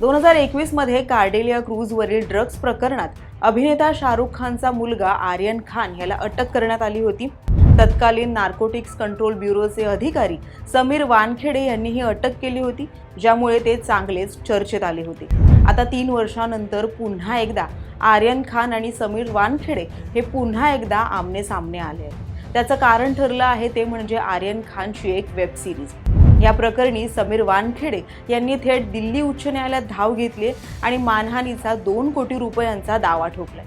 दोन हजार एकवीसमध्ये कार्डेलिया क्रूजवरील ड्रग्ज प्रकरणात अभिनेता शाहरुख खानचा मुलगा आर्यन खान याला अटक करण्यात आली होती. तत्कालीन नार्कोटिक्स कंट्रोल ब्युरोचे अधिकारी समीर वानखेडे यांनी ही अटक केली होती ज्यामुळे ते चांगलेच चर्चेत आले होते. आता तीन वर्षानंतर पुन्हा एकदा आर्यन खान आणि समीर वानखेडे हे पुन्हा एकदा आमने सामने आले आहेत. त्याचं कारण ठरलं आहे ते म्हणजे आर्यन खानची एक वेब सिरीज. या प्रकरणी समीर वानखेडे यांनी थेट दिल्ली उच्च न्यायालयात धाव घेतली आणि मानहानीचा दोन कोटी रुपयांचा दावा ठोकलाय.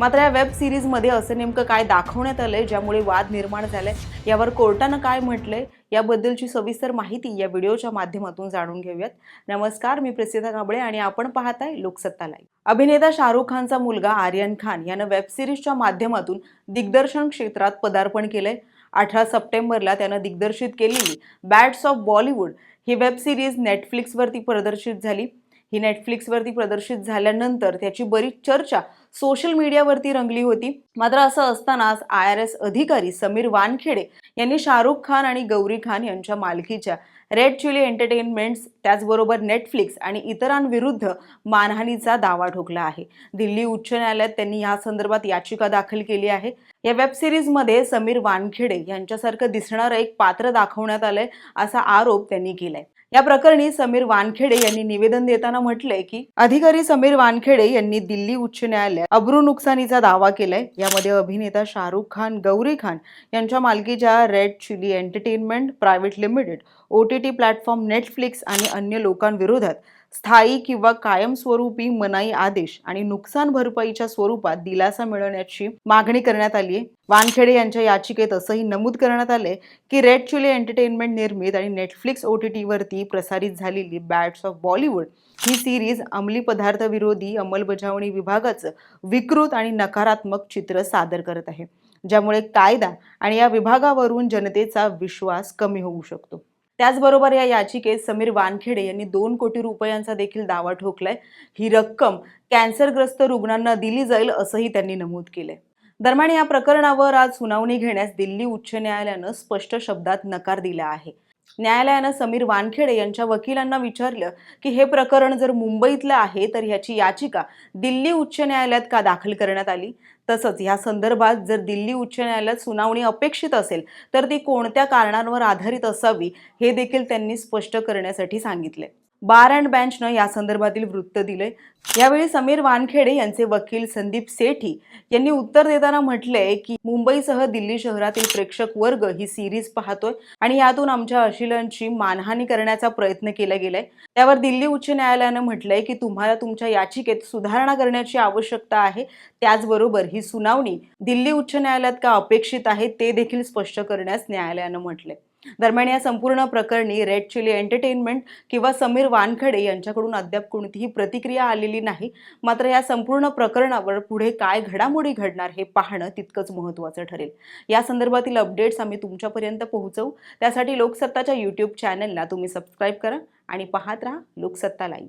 मात्र या वेब सिरीजमध्ये असं नेमकं काय दाखवण्यात आलंय ज्यामुळे वाद निर्माण झालाय यावर कोर्टानं काय म्हटलंय याबद्दलची सविस्तर माहिती या व्हिडिओच्या माध्यमातून जाणून घेऊयात. नमस्कार मी प्रसिद्ध कांबळे आणि आपण पाहताय लोकसत्ता लाईव्ह. अभिनेता शाहरुख खानचा मुलगा आर्यन खान यानं वेब सिरीजच्या माध्यमातून दिग्दर्शन क्षेत्रात पदार्पण केलंय. अठरा सप्टेंबरला त्यानं दिग्दर्शित केलेली बॅट्स ऑफ बॉलिवूड ही वेब सिरीज नेटफ्लिक्सवरती प्रदर्शित झाली. ही नेटफ्लिक्सवरती प्रदर्शित झाल्यानंतर त्याची बरीच चर्चा सोशल मीडियावरती रंगली होती. मात्र असं असतानाच आय आर एस अधिकारी समीर वानखेडे यांनी शाहरुख खान आणि गौरी खान यांच्या मालकीच्या रेड चिली एंटरटेनमेंट्स त्याचबरोबर नेटफ्लिक्स आणि इतरांविरुद्ध मानहानीचा दावा ठोकला आहे. दिल्ली उच्च न्यायालयात त्यांनी या संदर्भात याचिका दाखल केली आहे. या वेब सिरीजमध्ये समीर वानखेडे यांच्यासारखं दिसणारं एक पात्र दाखवण्यात आलंय असा आरोप त्यांनी केलाय. या प्रकरणी समीर वानखेडे यांनी निवेदन देताना म्हटलंय की अधिकारी समीर वानखेडे यांनी दिल्ली उच्च न्यायालयात अब्रू नुकसानीचा दावा केलाय. यामध्ये अभिनेता शाहरुख खान गौरी खान यांच्या मालकीच्या red chilli entertainment private limited O T T platform Netflix आणि अन्य लोकांविरोधात स्थायी किंवा कायमस्वरूपी मनाई आदेश आणि नुकसान भरपाईच्या स्वरूपात दिलासा मिळवण्याची मागणी करण्यात आली आहे. वानखेडे यांच्या याचिकेत असंही नमूद करण्यात आलंय की रेड चिली एंटरटेनमेंट निर्मित आणि नेटफ्लिक्स ओ टी टीवरती प्रसारित झालेली बॅट्स ऑफ बॉलिवूड ही सिरीज अंमली पदार्थ विरोधी अंमलबजावणी विभागाचं विकृत आणि नकारात्मक चित्र सादर करत आहे ज्यामुळे कायदा आणि या विभागावरून जनतेचा विश्वास कमी होऊ शकतो. त्याचबरोबर या याचिकेत समीर वानखेडे यांनी दोन कोटी रुपयांचा देखील दावा ठोकलाय. ही रक्कम कॅन्सरग्रस्त रुग्णांना दिली जाईल असंही त्यांनी नमूद केलंय. दरम्यान या प्रकरणावर आज सुनावणी घेण्यास दिल्ली उच्च न्यायालयानं स्पष्ट शब्दात नकार दिला आहे. न्यायालयानं समीर वानखेडे यांच्या वकिलांना विचारलं की हे प्रकरण जर मुंबईतलं आहे तर ह्याची याचिका दिल्ली उच्च न्यायालयात का दाखल करण्यात आली? तसंच ह्या संदर्भात जर दिल्ली उच्च न्यायालयात सुनावणी अपेक्षित असेल तर ती कोणत्या कारणांवर आधारित असावी हे देखील त्यांनी स्पष्ट करण्यासाठी सांगितले बार अँड बँचनं या संदर्भातील वृत्त दिलंय. यावेळी समीर वानखेडे यांचे वकील संदीप सेठी यांनी उत्तर देताना म्हटलंय की मुंबईसह दिल्ली शहरातील प्रेक्षक वर्ग ही सिरीज पाहतोय आणि यातून आमच्या अशिलांची मानहानी करण्याचा प्रयत्न केला गेलाय. त्यावर दिल्ली उच्च न्यायालयानं म्हटलंय की तुम्हाला तुमच्या याचिकेत सुधारणा करण्याची आवश्यकता आहे. त्याचबरोबर ही सुनावणी दिल्ली उच्च न्यायालयात का अपेक्षित आहे ते देखील स्पष्ट करण्यास न्यायालयानं म्हटलंय. दरम्यान या संपूर्ण प्रकरणी रेड चिली एंटरटेनमेंट किंवा समीर वानखडे यांच्याकडून अद्याप कोणतीही प्रतिक्रिया आलेली नाही. मात्र या संपूर्ण प्रकरणावर पुढे काय घडामोडी घडणार हे पाहणं तितकंच महत्त्वाचं ठरेल. या संदर्भातील अपडेट्स आम्ही तुमच्यापर्यंत पोहोचवू. त्यासाठी लोकसत्ताच्या यूट्यूब चॅनलला तुम्ही सबस्क्राईब करा आणि पाहत राहा लोकसत्ता लाईव्ह